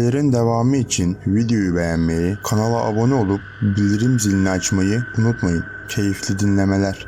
Hikayelerin devamı için videoyu beğenmeyi, kanala abone olup bildirim zilini açmayı unutmayın. Keyifli dinlemeler.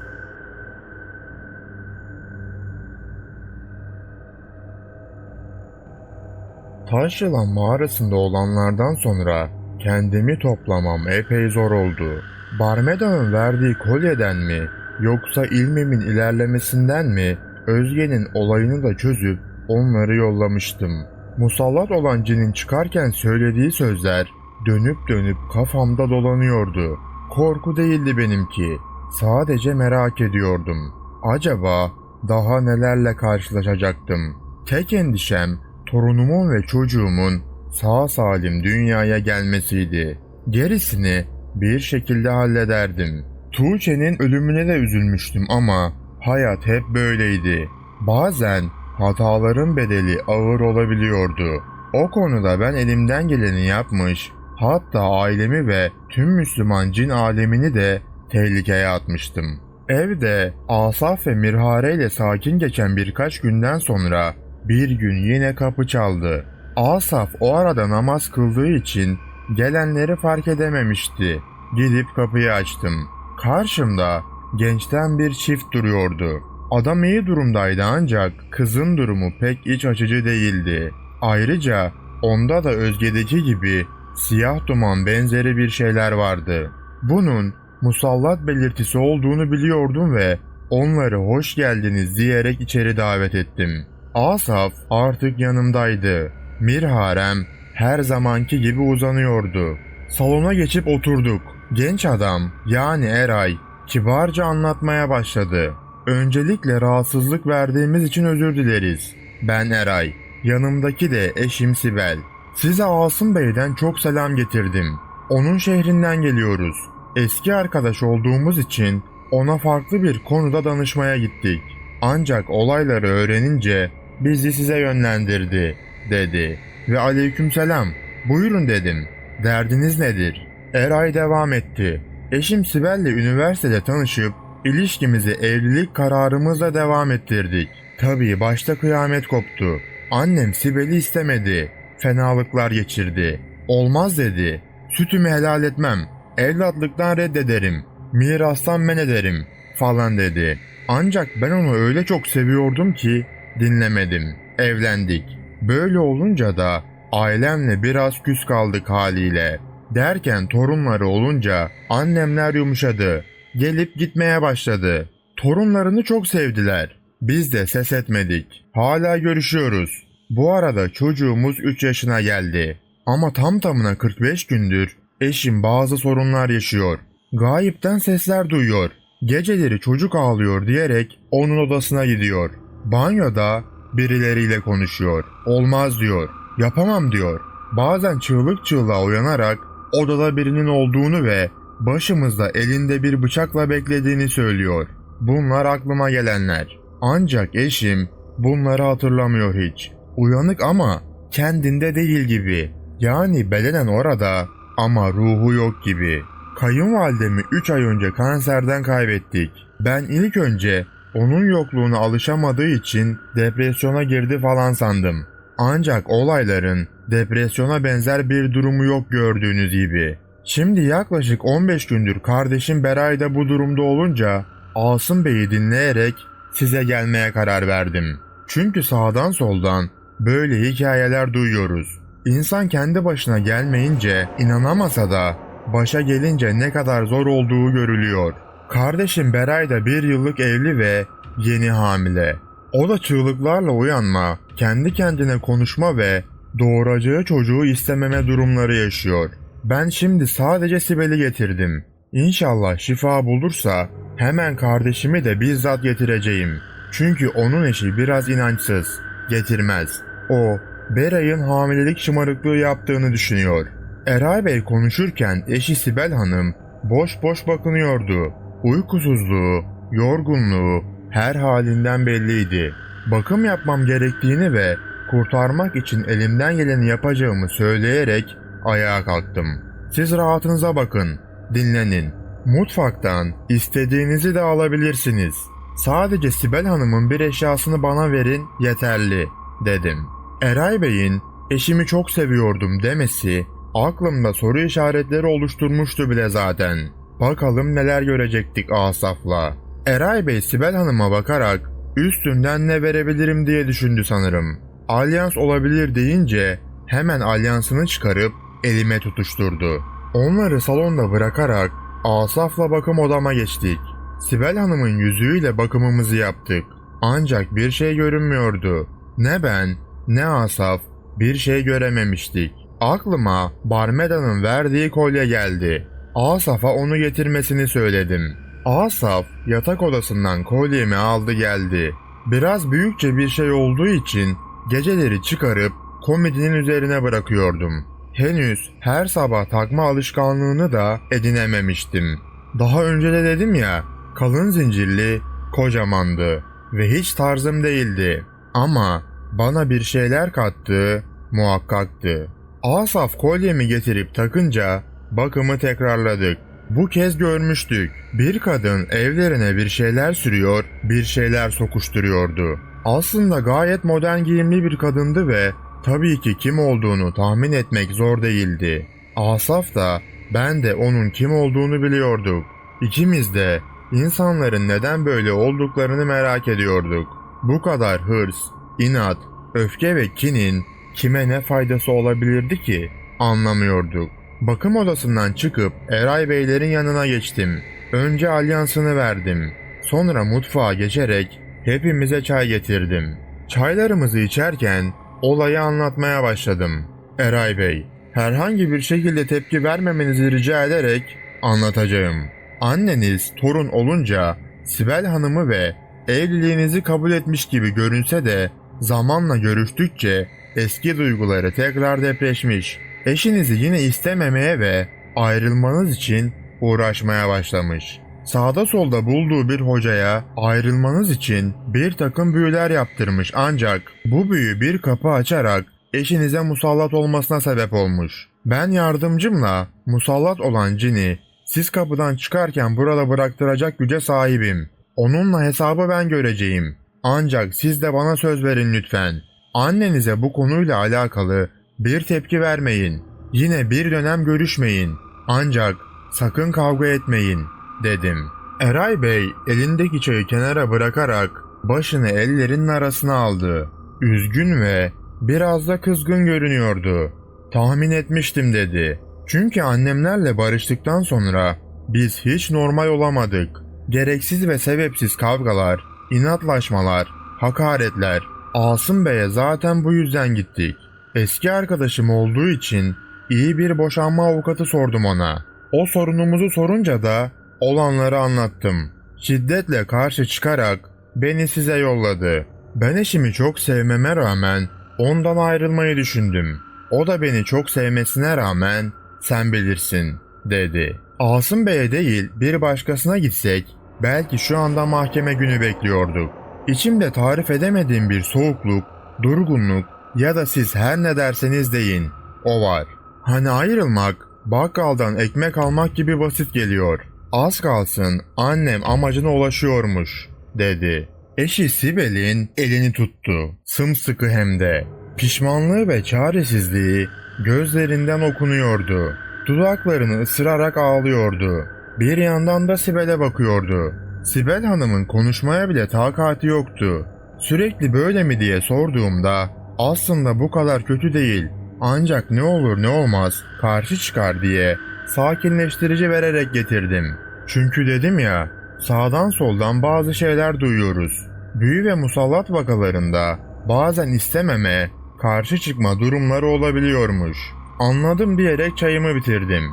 Taş yılan mağarasında olanlardan sonra kendimi toplamam epey zor oldu. Barmeda'nın verdiği kolyeden mi yoksa ilmimin ilerlemesinden mi Özge'nin olayını da çözüp onları yollamıştım. Musallat olan cinin çıkarken söylediği sözler dönüp dönüp kafamda dolanıyordu. Korku değildi benimki. Sadece merak ediyordum. Acaba daha nelerle karşılaşacaktım? Tek endişem torunumun ve çocuğumun sağ salim dünyaya gelmesiydi. Gerisini bir şekilde hallederdim. Tuğçe'nin ölümüne de üzülmüştüm ama hayat hep böyleydi. Bazen hataların bedeli ağır olabiliyordu. O konuda ben elimden geleni yapmış, hatta ailemi ve tüm Müslüman cin alemini de tehlikeye atmıştım. Evde Asaf ve Mirhare ile sakin geçen birkaç günden sonra bir gün yine kapı çaldı. Asaf o arada namaz kıldığı için gelenleri fark edememişti. Gidip kapıyı açtım. Karşımda gençten bir çift duruyordu. Adam iyi durumdaydı ancak kızın durumu pek iç açıcı değildi. Ayrıca onda da Özge'deki gibi siyah duman benzeri bir şeyler vardı. Bunun musallat belirtisi olduğunu biliyordum ve onları hoş geldiniz diyerek içeri davet ettim. Asaf artık yanımdaydı. Mirharem her zamanki gibi uzanıyordu. Salona geçip oturduk. Genç adam yani Eray kibarca anlatmaya başladı. Öncelikle rahatsızlık verdiğimiz için özür dileriz. Ben Eray. Yanımdaki de eşim Sibel. Size Asım Bey'den çok selam getirdim. Onun şehrinden geliyoruz. Eski arkadaş olduğumuz için ona farklı bir konuda danışmaya gittik. Ancak olayları öğrenince bizi size yönlendirdi, dedi. Ve aleykümselam, buyurun dedim. Derdiniz nedir? Eray devam etti. Eşim Sibel'le üniversitede tanışıp ilişkimizi evlilik kararımızla devam ettirdik. Tabii başta kıyamet koptu. Annem Sibel'i istemedi. Fenalıklar geçirdi. Olmaz dedi. Sütümü helal etmem. Evlatlıktan reddederim. Mirastan men ederim falan dedi. Ancak ben onu öyle çok seviyordum ki dinlemedim. Evlendik. Böyle olunca da ailemle biraz küs kaldık haliyle. Derken torunları olunca annemler yumuşadı. Gelip gitmeye başladı. Torunlarını çok sevdiler. Biz de ses etmedik. Hala görüşüyoruz. Bu arada çocuğumuz 3 yaşına geldi. Ama tam tamına 45 gündür eşim bazı sorunlar yaşıyor. Gayipten sesler duyuyor. Geceleri çocuk ağlıyor diyerek onun odasına gidiyor. Banyoda birileriyle konuşuyor. Olmaz diyor. Yapamam diyor. Bazen çığlık çığlığa uyanarak odada birinin olduğunu ve başımızda elinde bir bıçakla beklediğini söylüyor. Bunlar aklıma gelenler. Ancak eşim bunları hatırlamıyor hiç. Uyanık ama kendinde değil gibi. Yani bedenen orada ama ruhu yok gibi. Kayınvalidemi 3 ay önce kanserden kaybettik. Ben ilk önce onun yokluğuna alışamadığı için depresyona girdi falan sandım. Ancak olayların depresyona benzer bir durumu yok gördüğünüz gibi. Şimdi yaklaşık 15 gündür kardeşim Beray da bu durumda olunca Asım Bey'i dinleyerek size gelmeye karar verdim. Çünkü sağdan soldan böyle hikayeler duyuyoruz. İnsan kendi başına gelmeyince inanamasa da başa gelince ne kadar zor olduğu görülüyor. Kardeşim Beray da bir yıllık evli ve yeni hamile. O da çığlıklarla uyanma, kendi kendine konuşma ve doğuracağı çocuğu istememe durumları yaşıyor. Ben şimdi sadece Sibel'i getirdim. İnşallah şifa bulursa hemen kardeşimi de bizzat getireceğim. Çünkü onun eşi biraz inançsız. Getirmez. O, Beray'ın hamilelik şımarıklığı yaptığını düşünüyor. Eray Bey konuşurken eşi Sibel Hanım boş boş bakınıyordu. Uykusuzluğu, yorgunluğu her halinden belliydi. Bakım yapmam gerektiğini ve kurtarmak için elimden geleni yapacağımı söyleyerek ayağa kalktım. Siz rahatınıza bakın, dinlenin. Mutfaktan istediğinizi de alabilirsiniz. Sadece Sibel Hanım'ın bir eşyasını bana verin yeterli, dedim. Eray Bey'in eşimi çok seviyordum demesi aklımda soru işaretleri oluşturmuştu bile zaten. Bakalım neler görecektik Asaf'la. Eray Bey Sibel Hanım'a bakarak üstünden ne verebilirim diye düşündü sanırım. Alyans olabilir deyince hemen alyansını çıkarıp elime tutuşturdu. Onları salonda bırakarak Asaf'la bakım odama geçtik. Sibel Hanım'ın yüzüğüyle bakımımızı yaptık. Ancak bir şey görünmüyordu. Ne ben ne Asaf bir şey görememiştik. Aklıma Barmeda'nın verdiği kolye geldi. Asaf'a onu getirmesini söyledim. Asaf yatak odasından kolyemi aldı geldi. Biraz büyükçe bir şey olduğu için geceleri çıkarıp komedinin üzerine bırakıyordum. Henüz her sabah takma alışkanlığını da edinememiştim. Daha önce de dedim ya, kalın zincirli, kocamandı ve hiç tarzım değildi. Ama bana bir şeyler kattığı muhakkaktı. Asaf kolyemi getirip takınca bakımı tekrarladık. Bu kez görmüştük. Bir kadın evlerine bir şeyler sürüyor, bir şeyler sokuşturuyordu. Aslında gayet modern giyimli bir kadındı ve tabii ki kim olduğunu tahmin etmek zor değildi. Asaf da ben de onun kim olduğunu biliyorduk. İkimiz de insanların neden böyle olduklarını merak ediyorduk. Bu kadar hırs, inat, öfke ve kinin kime ne faydası olabilirdi ki anlamıyorduk. Bakım odasından çıkıp Eray Beylerin yanına geçtim. Önce alyansını verdim. Sonra mutfağa geçerek hepimize çay getirdim. Çaylarımızı içerken olayı anlatmaya başladım. Eray Bey, herhangi bir şekilde tepki vermemenizi rica ederek anlatacağım. Anneniz torun olunca Sibel Hanım'ı ve evliliğinizi kabul etmiş gibi görünse de zamanla görüştükçe eski duyguları tekrar depreşmiş. Eşinizi yine istememeye ve ayrılmanız için uğraşmaya başlamış. Sağda solda bulduğu bir hocaya ayrılmanız için bir takım büyüler yaptırmış ancak bu büyü bir kapı açarak eşinize musallat olmasına sebep olmuş. Ben yardımcımla musallat olan cini siz kapıdan çıkarken burada bıraktıracak güce sahibim. Onunla hesabı ben göreceğim. Ancak siz de bana söz verin lütfen. Annenize bu konuyla alakalı bir tepki vermeyin. Yine bir dönem görüşmeyin. Ancak sakın kavga etmeyin dedim. Eray Bey elindeki çayı kenara bırakarak başını ellerinin arasına aldı. Üzgün ve biraz da kızgın görünüyordu. Tahmin etmiştim dedi. Çünkü annemlerle barıştıktan sonra biz hiç normal olamadık. Gereksiz ve sebepsiz kavgalar, inatlaşmalar, hakaretler. Asım Bey'e zaten bu yüzden gittik. Eski arkadaşım olduğu için iyi bir boşanma avukatı sordum ona. O sorunumuzu sorunca da olanları anlattım. Şiddetle karşı çıkarak beni size yolladı. Ben eşimi çok sevmeme rağmen ondan ayrılmayı düşündüm. O da beni çok sevmesine rağmen sen bilirsin dedi. Asım Bey'e değil bir başkasına gitsek belki şu anda mahkeme günü bekliyorduk. İçimde tarif edemediğim bir soğukluk, durgunluk ya da siz her ne derseniz deyin o var. Hani ayrılmak bakkaldan ekmek almak gibi basit geliyor. Az kalsın annem amacına ulaşıyormuş dedi. Eşi Sibel'in elini tuttu. Sımsıkı hem de. Pişmanlığı ve çaresizliği gözlerinden okunuyordu. Dudaklarını ısırarak ağlıyordu. Bir yandan da Sibel'e bakıyordu. Sibel Hanım'ın konuşmaya bile takati yoktu. Sürekli böyle mi diye sorduğumda aslında bu kadar kötü değil ancak ne olur ne olmaz karşı çıkar diye sakinleştirici vererek getirdim. Çünkü dedim ya sağdan soldan bazı şeyler duyuyoruz. Büyü ve musallat vakalarında bazen istememe, karşı çıkma durumları olabiliyormuş. Anladım diyerek çayımı bitirdim.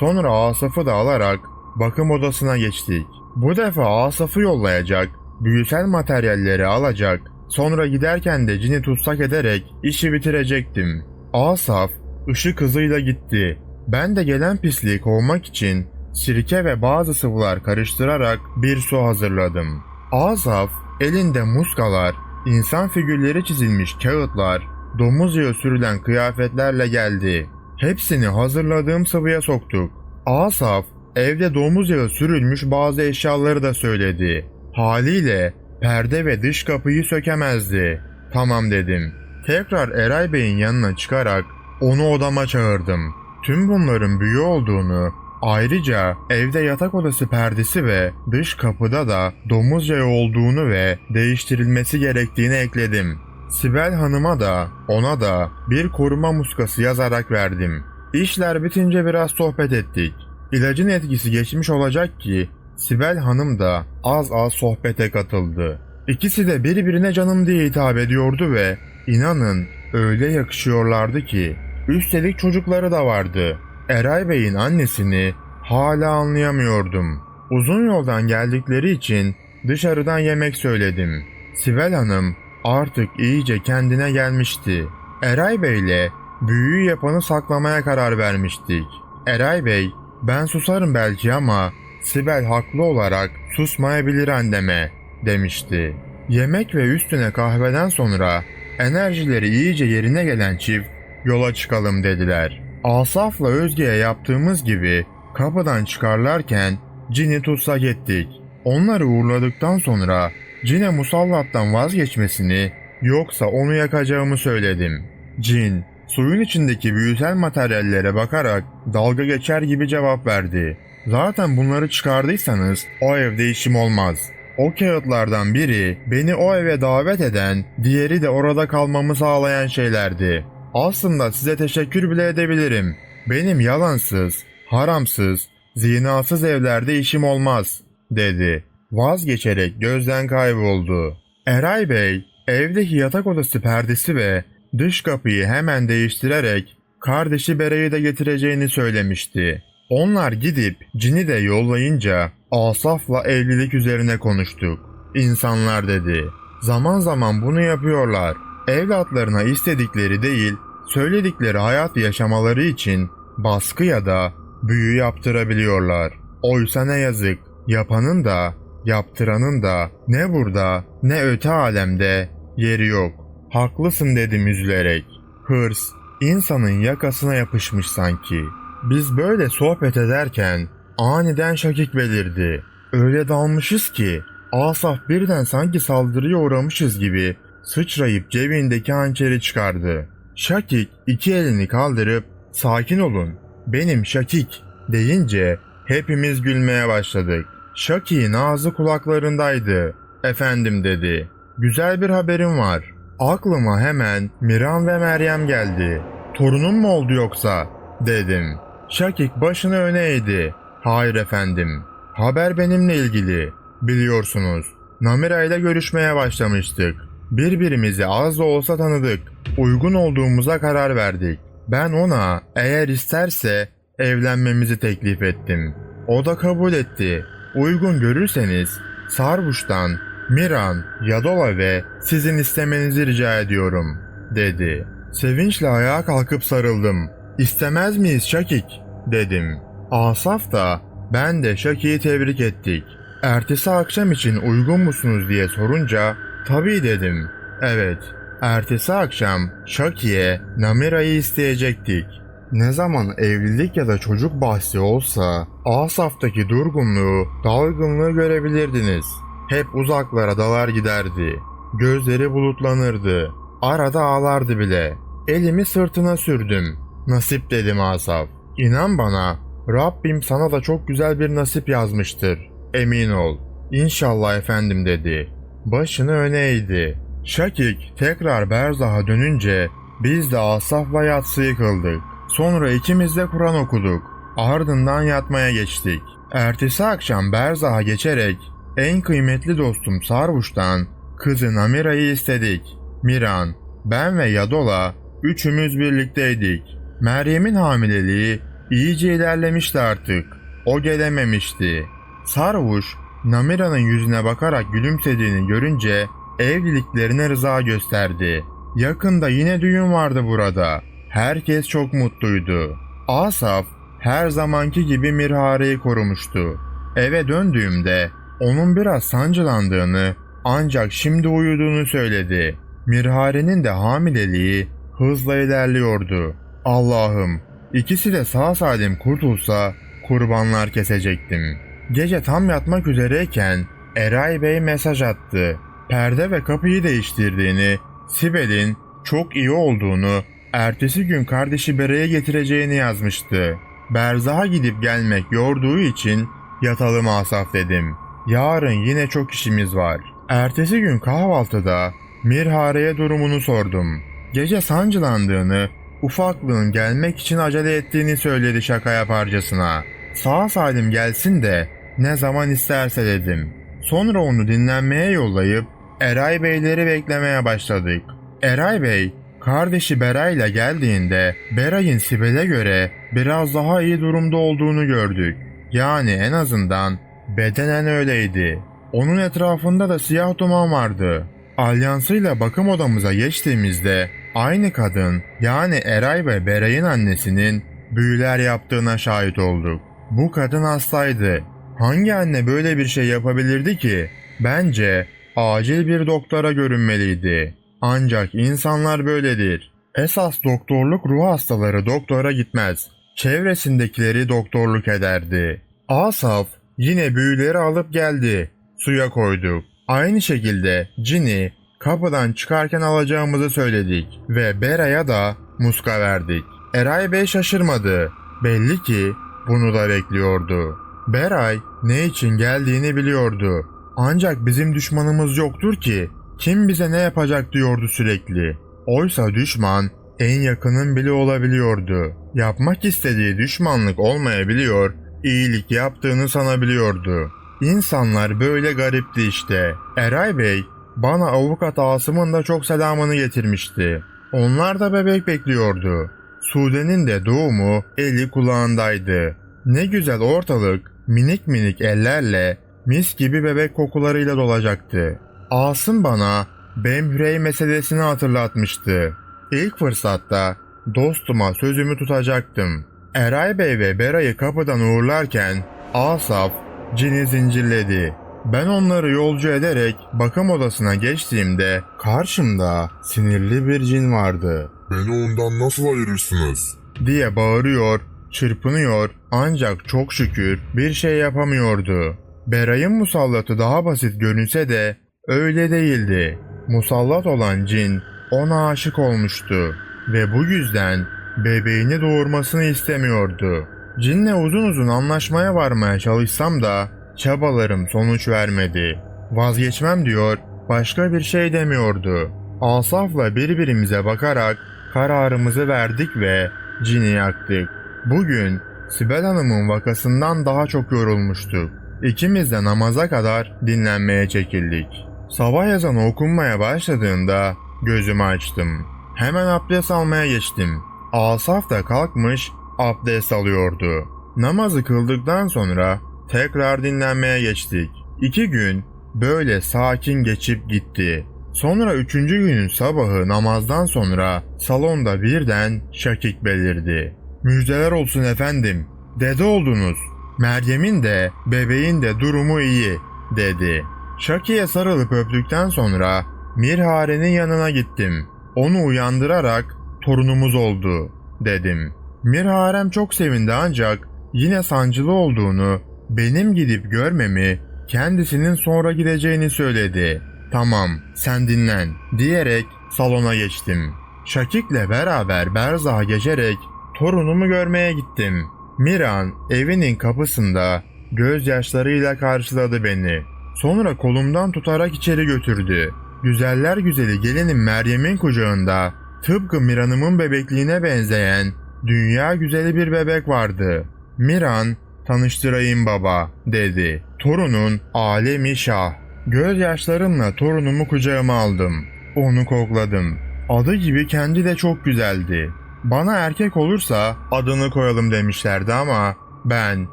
Sonra Asaf'ı da alarak bakım odasına geçtik. Bu defa Asaf'ı yollayacak, büyüsel materyalleri alacak, sonra giderken de cini tutsak ederek işi bitirecektim. Asaf ışık hızıyla gitti. Ben de gelen pisliği kovmak için sirke ve bazı sıvılar karıştırarak bir su hazırladım. Asaf elinde muskalar, insan figürleri çizilmiş kağıtlar, domuz yağı sürülen kıyafetlerle geldi. Hepsini hazırladığım sıvıya soktuk. Asaf evde domuz yağı sürülmüş bazı eşyaları da söyledi. Haliyle perde ve dış kapıyı sökemezdi. Tamam dedim. tekrar Eray Bey'in yanına çıkarak onu odama çağırdım. Tüm bunların büyü olduğunu, ayrıca evde yatak odası perdesi ve dış kapıda da domuz yağı olduğunu ve değiştirilmesi gerektiğini ekledim. Sibel Hanım'a da ona da bir koruma muskası yazarak verdim. İşler bitince biraz sohbet ettik. İlacın etkisi geçmiş olacak ki Sibel Hanım da az az sohbete katıldı. İkisi de birbirine canım diye hitap ediyordu ve inanın öyle yakışıyorlardı ki üstelik çocukları da vardı. Eray Bey'in annesini hala anlayamıyordum. Uzun yoldan geldikleri için dışarıdan yemek söyledim. Sibel Hanım artık iyice kendine gelmişti. Eray Bey'le büyüyü yapanı saklamaya karar vermiştik. Eray Bey, ben susarım belki ama Sibel haklı olarak susmayabilir anneme demişti. Yemek ve üstüne kahveden sonra enerjileri iyice yerine gelen çift yola çıkalım dediler. Asaf'la Özge'ye yaptığımız gibi kapıdan çıkarlarken Cin'i tutsak ettik. Onları uğurladıktan sonra Cin'e musallattan vazgeçmesini yoksa onu yakacağımı söyledim. Cin, suyun içindeki büyüsel materyallere bakarak dalga geçer gibi cevap verdi. Zaten bunları çıkardıysanız o evde işim olmaz. O kağıtlardan biri beni o eve davet eden, diğeri de orada kalmamı sağlayan şeylerdi. Aslında size teşekkür bile edebilirim. Benim yalansız, haramsız, zinasız evlerde işim olmaz, dedi. Vazgeçerek gözden kayboldu. Eray Bey, evdeki yatak odası perdesi ve dış kapıyı hemen değiştirerek kardeşi Bera'yı da getireceğini söylemişti. Onlar gidip Cin'i de yollayınca Asaf'la evlilik üzerine konuştuk. İnsanlar dedi. Zaman zaman bunu yapıyorlar. Evlatlarına istedikleri değil, söyledikleri hayat yaşamaları için baskı ya da büyü yaptırabiliyorlar. Oysa ne yazık, yapanın da, yaptıranın da ne burada ne öte alemde yeri yok. Haklısın dedim üzülerek. Hırs, insanın yakasına yapışmış sanki. Biz böyle sohbet ederken aniden Şakik belirdi. Öyle dalmışız ki Asaf birden sanki saldırıya uğramışız gibi sıçrayıp cebindeki hançeri çıkardı. Şakik iki elini kaldırıp sakin olun benim Şakik deyince hepimiz gülmeye başladık. Şakik'in ağzı kulaklarındaydı. Efendim dedi. Güzel bir haberim var. Aklıma hemen Miran ve Meryem geldi. Torunum mu oldu yoksa? Dedim. Şakik başını öne eğdi. Hayır efendim. Haber benimle ilgili. Biliyorsunuz. Namira ile görüşmeye başlamıştık. Birbirimizi az da olsa tanıdık. Uygun olduğumuza karar verdik. Ben ona eğer isterse evlenmemizi teklif ettim. O da kabul etti. Uygun görürseniz Sarbuç'tan Miran, Yadola ve sizin istemenizi rica ediyorum, dedi. Sevinçle ayağa kalkıp sarıldım. İstemez miyiz Şakik? dedim. Asaf da ben de Şakik'i tebrik ettik. Ertesi akşam için uygun musunuz diye sorunca tabii dedim. Evet, ertesi akşam Şaki'ye Namira'yı isteyecektik. Ne zaman evlilik ya da çocuk bahsi olsa Asaf'taki durgunluğu, dalgınlığı görebilirdiniz. Hep uzaklara dalar giderdi. Gözleri bulutlanırdı. Arada ağlardı bile. Elimi sırtına sürdüm. Nasip dedim Asaf. İnan bana, Rabbim sana da çok güzel bir nasip yazmıştır. Emin ol. İnşallah efendim dedi. Başını öne eğdi. Şakik tekrar Berzah'a dönünce biz de Asaf'la yatsıyı kıldık. Sonra ikimiz de Kur'an okuduk. Ardından yatmaya geçtik. Ertesi akşam Berzah'a geçerek en kıymetli dostum Sarvuş'tan kızı Namira'yı istedik. Miran, ben ve Yadola üçümüz birlikteydik. Meryem'in hamileliği iyice ilerlemişti artık. O gelememişti. Sarvuş, Namira'nın yüzüne bakarak gülümsediğini görünce evliliklerine rıza gösterdi. Yakında yine düğün vardı burada. Herkes çok mutluydu. Asaf her zamanki gibi Mirhare'yi korumuştu. Eve döndüğümde onun biraz sancılandığını ancak şimdi uyuduğunu söyledi. Mirhare'nin de hamileliği hızla ilerliyordu. Allah'ım ikisi de sağ salim kurtulsa kurbanlar kesecektim. Gece tam yatmak üzereyken Eray Bey mesaj attı. Perde ve kapıyı değiştirdiğini, Sibel'in çok iyi olduğunu, ertesi gün kardeşi Bera'ya getireceğini yazmıştı. Berzah'a gidip gelmek yorduğu için yatalım Asaf dedim. Yarın yine çok işimiz var. Ertesi gün kahvaltıda Mirhare'ye durumunu sordum. Gece sancılandığını, ufaklığın gelmek için acele ettiğini söyledi şaka yaparcasına. Sağ salim gelsin de ne zaman isterse dedim. Sonra onu dinlenmeye yollayıp Eray Beyleri beklemeye başladık. Eray Bey, kardeşi Beray'la geldiğinde Beray'ın Sibel'e göre biraz daha iyi durumda olduğunu gördük. Yani en azından bedenen öyleydi. Onun etrafında da siyah duman vardı. Alyansıyla bakım odamıza geçtiğimizde aynı kadın yani Eray ve Beray'ın annesinin büyüler yaptığına şahit olduk. Bu kadın hastaydı. Hangi anne böyle bir şey yapabilirdi ki? Bence acil bir doktora görünmeliydi. Ancak insanlar böyledir. Esas doktorluk ruh hastaları doktora gitmez. Çevresindekileri doktorluk ederdi. Asaf yine büyüleri alıp geldi. Suya koyduk. Aynı şekilde Cini kapıdan çıkarken alacağımızı söyledik ve Bera'ya da muska verdik. Eray Bey şaşırmadı. Belli ki bunu da bekliyordu. Beray ne için geldiğini biliyordu. Ancak bizim düşmanımız yoktur ki kim bize ne yapacak diyordu sürekli. Oysa düşman en yakının bile olabiliyordu. Yapmak istediği düşmanlık olmayabiliyor, iyilik yaptığını sanabiliyordu. İnsanlar böyle garipti işte. Eray Bey bana avukat Asım'ın da çok selamını getirmişti. Onlar da bebek bekliyordu. Sude'nin de doğumu eli kulağındaydı. Ne güzel ortalık minik minik ellerle mis gibi bebek kokularıyla dolacaktı. Asım bana Bemhürey meselesini hatırlatmıştı. İlk fırsatta dostuma sözümü tutacaktım. Eray Bey ve Bera'yı kapıdan uğurlarken Asaf cini zincirledi. Ben onları yolcu ederek bakım odasına geçtiğimde karşımda sinirli bir cin vardı Beni ondan nasıl ayırırsınız? diye bağırıyor, çırpınıyor ancak çok şükür bir şey yapamıyordu. Beray'ın musallatı daha basit görünse de öyle değildi. Musallat olan cin ona aşık olmuştu ve bu yüzden bebeğini doğurmasını istemiyordu. Cinle uzun uzun anlaşmaya varmaya çalışsam da çabalarım sonuç vermedi. Vazgeçmem diyor, başka bir şey demiyordu. Asaf'la birbirimize bakarak kararımızı verdik ve cini yaktık. Bugün Sibel Hanım'ın vakasından daha çok yorulmuştuk. İkimiz de namaza kadar dinlenmeye çekildik. Sabah ezanı okunmaya başladığında gözümü açtım. Hemen abdest almaya geçtim. Asaf da kalkmış abdest alıyordu. Namazı kıldıktan sonra tekrar dinlenmeye geçtik. İki gün böyle sakin geçip gitti. Sonra üçüncü günün sabahı namazdan sonra salonda birden şakik belirdi. Müjdeler olsun efendim. Dede oldunuz. Meryem'in de bebeğin de durumu iyi dedi. Şaki'ye sarılıp öptükten sonra Mirhare'nin yanına gittim. Onu uyandırarak torunumuz oldu dedim. Mirharem çok sevindi ancak yine sancılı olduğunu, benim gidip görmemi, kendisinin sonra gideceğini söyledi. Tamam, sen dinlen diyerek salona geçtim. Şakik'le beraber Berzah'a geçerek torunumu görmeye gittim. Miran evinin kapısında gözyaşlarıyla karşıladı beni. Sonra kolumdan tutarak içeri götürdü. Güzeller güzeli gelinim Meryem'in kucağında tıpkı Miran'ımın bebekliğine benzeyen dünya güzeli bir bebek vardı. Miran tanıştırayım baba dedi. Torunun alemi şah. Gözyaşlarımla torunumu kucağıma aldım. Onu kokladım. Adı gibi kendi de çok güzeldi. Bana erkek olursa adını koyalım demişlerdi ama ben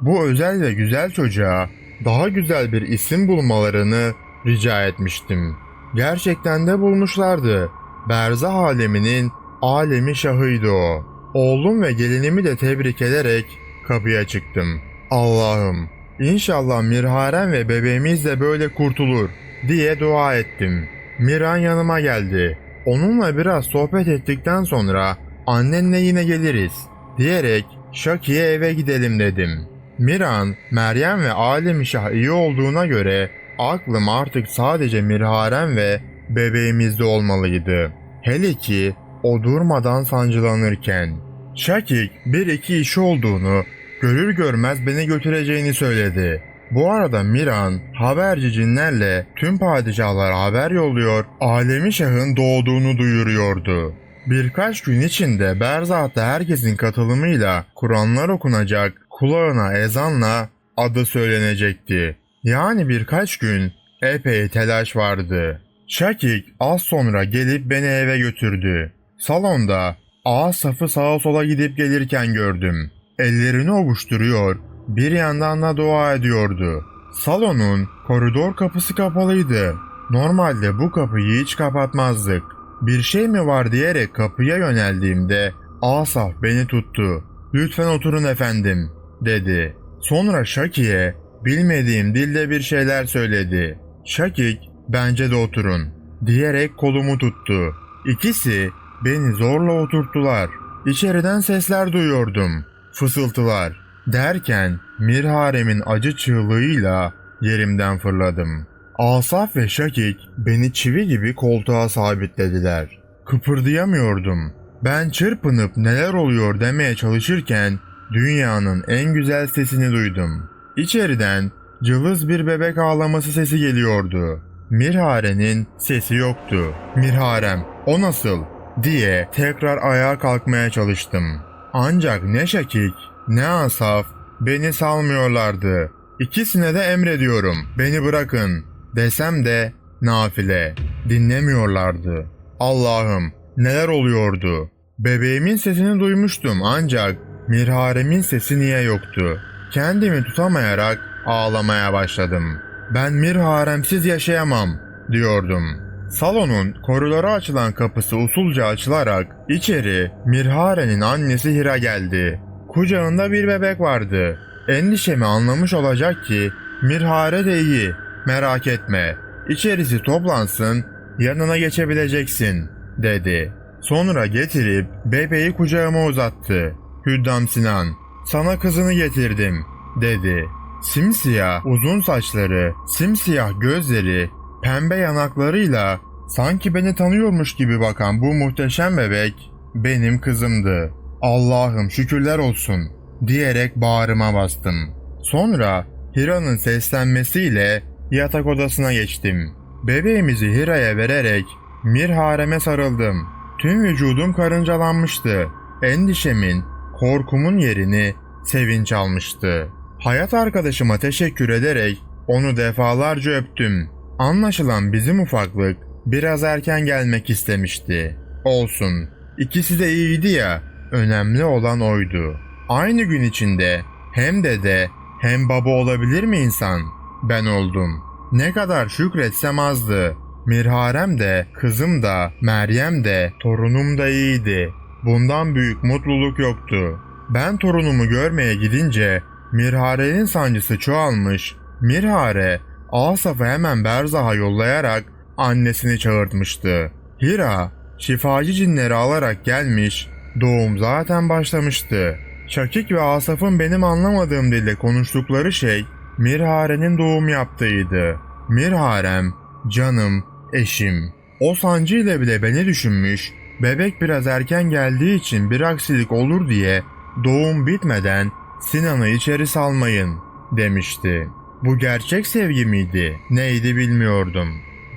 bu özel ve güzel çocuğa daha güzel bir isim bulmalarını rica etmiştim. Gerçekten de bulmuşlardı. Berzah aleminin alemi şahıydı o. Oğlum ve gelinimi de tebrik ederek kapıya çıktım. Allah'ım inşallah Mirharem ve bebeğimiz de böyle kurtulur diye dua ettim. Miran yanıma geldi. Onunla biraz sohbet ettikten sonra annenle yine geliriz diyerek Şaki'ye eve gidelim dedim. Miran, Meryem ve Alem Şah iyi olduğuna göre aklım artık sadece Mirharem ve bebeğimizde olmalıydı. Hele ki o durmadan sancılanırken. Şakik bir iki işi olduğunu görür görmez beni götüreceğini söyledi. Bu arada Miran haberci cinlerle tüm padişahlara haber yolluyor, alemi şahın doğduğunu duyuruyordu. Birkaç gün içinde Berzat'ta herkesin katılımıyla Kur'anlar okunacak, kulağına ezanla adı söylenecekti. Yani birkaç gün epey telaş vardı. Şakik az sonra gelip beni eve götürdü. Salonda ağız safı sağa sola gidip gelirken gördüm. Ellerini ovuşturuyor, bir yandan da dua ediyordu. Salonun koridor kapısı kapalıydı. Normalde bu kapıyı hiç kapatmazdık. Bir şey mi var diyerek kapıya yöneldiğimde Asaf beni tuttu. Lütfen oturun efendim dedi. Sonra Şaki'ye bilmediğim dilde bir şeyler söyledi. Şakik bence de oturun diyerek kolumu tuttu. İkisi beni zorla oturttular. İçeriden sesler duyuyordum. Fısıltılar. Derken Mirharem'in acı çığlığıyla yerimden fırladım. Asaf ve Şakik beni çivi gibi koltuğa sabitlediler. Kıpırdayamıyordum. Ben çırpınıp neler oluyor demeye çalışırken dünyanın en güzel sesini duydum. İçeriden cılız bir bebek ağlaması sesi geliyordu. Mirhare'nin sesi yoktu. Mirharem, o nasıl? diye tekrar ayağa kalkmaya çalıştım. Ancak ne Şakik ne Asaf beni salmıyorlardı. İkisine de emrediyorum beni bırakın desem de nafile dinlemiyorlardı. Allah'ım neler oluyordu? Bebeğimin sesini duymuştum ancak Mirharem'in sesi niye yoktu? Kendimi tutamayarak ağlamaya başladım. Ben Mirharemsiz yaşayamam diyordum. Salonun koridora açılan kapısı usulca açılarak içeri Mirhare'nin annesi Hira geldi. Kucağında bir bebek vardı. Endişemi anlamış olacak ki Mirhare de iyi. Merak etme. İçerisi toplansın, yanına geçebileceksin, dedi. Sonra getirip bebeği kucağıma uzattı. Hüddam Sinan, sana kızını getirdim, dedi. Simsiyah uzun saçları, simsiyah gözleri, pembe yanaklarıyla sanki beni tanıyormuş gibi bakan bu muhteşem bebek benim kızımdı. Allah'ım şükürler olsun diyerek bağrıma bastım. Sonra Hira'nın seslenmesiyle yatak odasına geçtim. Bebeğimizi Hira'ya vererek Mirharem'e sarıldım. Tüm vücudum karıncalanmıştı. Endişemin, korkumun yerini sevinç almıştı. Hayat arkadaşıma teşekkür ederek onu defalarca öptüm. Anlaşılan bizim ufaklık biraz erken gelmek istemişti. Olsun. İkisi de iyiydi ya. Önemli olan oydu. Aynı gün içinde hem dede hem baba olabilir mi insan? Ben oldum. Ne kadar şükretsem azdı. Mirharem de, kızım da, Meryem de, torunum da iyiydi. Bundan büyük mutluluk yoktu. Ben torunumu görmeye gidince Mirhare'nin sancısı çoğalmış. Mirhare Asaf'ı hemen Berzah'a yollayarak annesini çağırtmıştı. Hira şifacı cinleri alarak gelmiş, doğum zaten başlamıştı. Şakik ve Asaf'ın benim anlamadığım dilde konuştukları şey Mirhare'nin doğum yaptığıydı. Mirharem, canım, eşim. O sancıyla bile beni düşünmüş, bebek biraz erken geldiği için bir aksilik olur diye doğum bitmeden Sinan'ı içeri salmayın demişti. Bu gerçek sevgi miydi? Neydi bilmiyordum.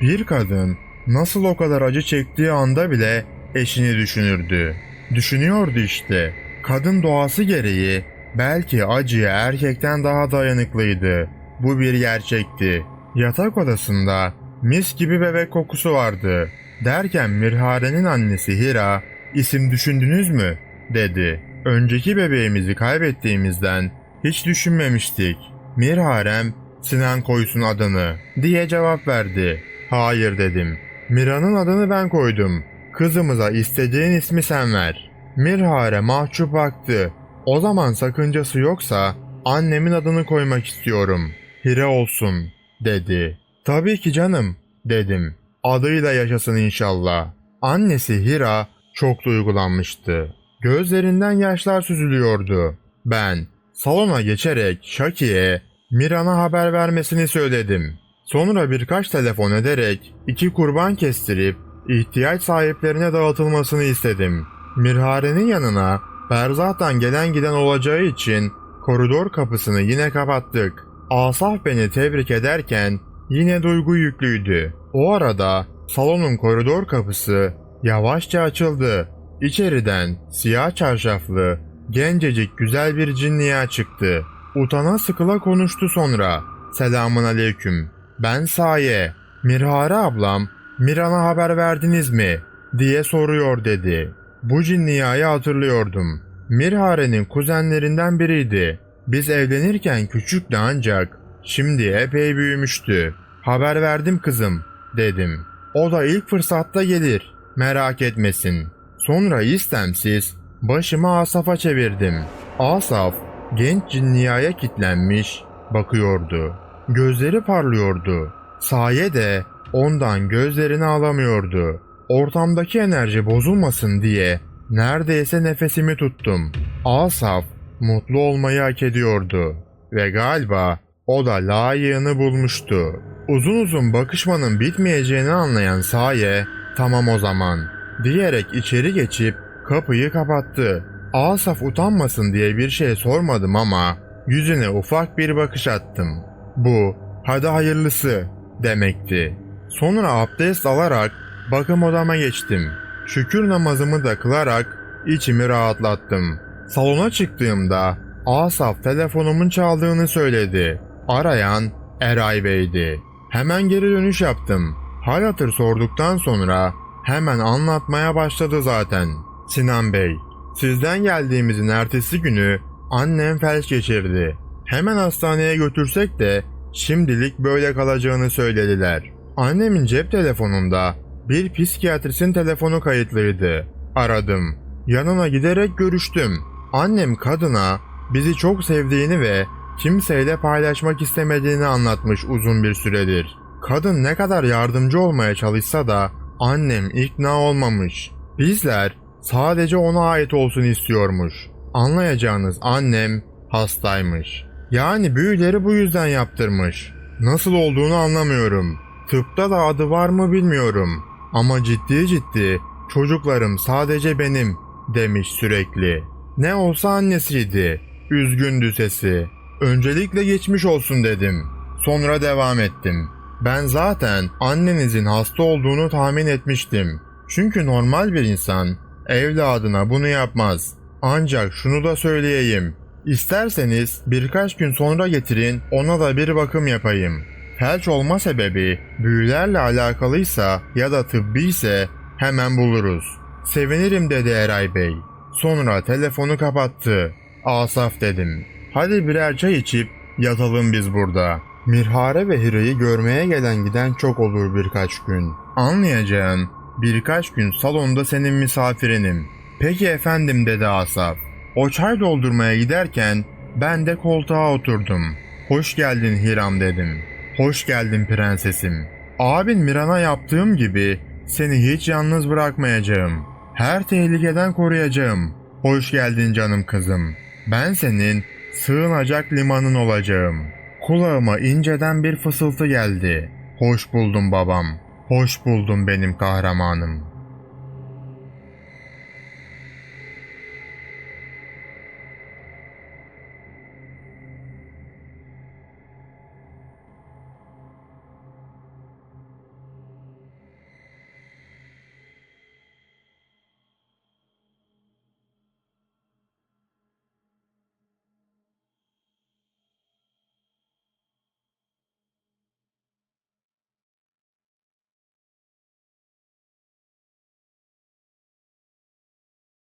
Bir kadın nasıl o kadar acı çektiği anda bile eşini düşünürdü. Düşünüyordu işte. Kadın doğası gereği belki acıya erkekten daha dayanıklıydı. Bu bir gerçekti. Yatak odasında mis gibi bebek kokusu vardı. Derken Mirhare'nin annesi Hira, isim düşündünüz mü? dedi. Önceki bebeğimizi kaybettiğimizden hiç düşünmemiştik. Mirharem, Sinan koysun adını diye cevap verdi. Hayır dedim. Mira'nın adını ben koydum. Kızımıza istediğin ismi sen ver. Mirhare mahcup baktı. O zaman sakıncası yoksa annemin adını koymak istiyorum. Hire olsun dedi. Tabii ki canım dedim. Adıyla yaşasın inşallah. Annesi Hira çok duygulanmıştı. Gözlerinden yaşlar süzülüyordu. Ben salona geçerek Şaki'ye Miran'a haber vermesini söyledim. Sonra birkaç telefon ederek iki kurban kestirip ihtiyaç sahiplerine dağıtılmasını istedim. Mirhare'nin yanına Berzah'tan gelen giden olacağı için koridor kapısını yine kapattık. Asaf beni tebrik ederken yine duygu yüklüydü. O arada salonun koridor kapısı yavaşça açıldı. İçeriden siyah çarşaflı, gencecik güzel bir cinniye çıktı. Utana sıkıla konuştu sonra. Selamun aleyküm. Ben Saye. Mirhare ablam, Miran'a haber verdiniz mi? diye soruyor dedi. Bu cinniyayı hatırlıyordum. Mirhare'nin kuzenlerinden biriydi. Biz evlenirken küçüktü ancak şimdi epey büyümüştü. Haber verdim kızım dedim. O da ilk fırsatta gelir. Merak etmesin. Sonra istemsiz başımı Asaf'a çevirdim. Asaf genç cinniyaya kitlenmiş bakıyordu. Gözleri parlıyordu. Saye de ondan gözlerini alamıyordu. Ortamdaki enerji bozulmasın diye neredeyse nefesimi tuttum. Asaf mutlu olmayı hak ediyordu ve galiba o da layığını bulmuştu. Uzun uzun bakışmanın bitmeyeceğini anlayan Saye, tamam o zaman diyerek içeri geçip kapıyı kapattı. Asaf utanmasın diye bir şey sormadım ama yüzüne ufak bir bakış attım. Bu, hadi hayırlısı demekti. Sonra abdest alarak bakım odama geçtim. Şükür namazımı da kılarak içimi rahatlattım. Salona çıktığımda Asaf telefonumun çaldığını söyledi. Arayan Eray Bey'di. Hemen geri dönüş yaptım. Hal hatır sorduktan sonra hemen anlatmaya başladı zaten. Sinan Bey, sizden geldiğimizin ertesi günü annem felç geçirdi. Hemen hastaneye götürsek de şimdilik böyle kalacağını söylediler. Annemin cep telefonunda bir psikiyatristin telefonu kayıtlıydı. Aradım. Yanına giderek görüştüm. Annem kadına bizi çok sevdiğini ve kimseyle paylaşmak istemediğini anlatmış uzun bir süredir. Kadın ne kadar yardımcı olmaya çalışsa da annem ikna olmamış. Bizler sadece ona ait olsun istiyormuş. Anlayacağınız annem hastaymış. Yani büyüleri bu yüzden yaptırmış. Nasıl olduğunu anlamıyorum. Tıpta da adı var mı bilmiyorum. Ama ciddi ciddi çocuklarım sadece benim demiş sürekli. Ne olsa annesiydi. Üzgündü sesi. Öncelikle geçmiş olsun dedim. Sonra devam ettim. Ben zaten annenizin hasta olduğunu tahmin etmiştim. Çünkü normal bir insan evladına bunu yapmaz. Ancak şunu da söyleyeyim. İsterseniz birkaç gün sonra getirin ona da bir bakım yapayım. Felç olma sebebi büyülerle alakalıysa ya da tıbbi ise hemen buluruz. Sevinirim dedi Eray Bey. Sonra telefonu kapattı. Asaf dedim. Hadi birer çay içip yatalım biz burada. Mirhare ve Hira'yı görmeye gelen giden çok olur birkaç gün. Anlayacağın birkaç gün salonda senin misafirinim. Peki efendim dedi Asaf. O çay doldurmaya giderken ben de koltuğa oturdum. Hoş geldin Hiram dedim. Hoş geldin prensesim. Abin Miran'a yaptığım gibi seni hiç yalnız bırakmayacağım. Her tehlikeden koruyacağım. Hoş geldin canım kızım. Ben senin sığınacak limanın olacağım. Kulağıma inceden bir fısıltı geldi. Hoş buldum babam. Hoş buldum benim kahramanım.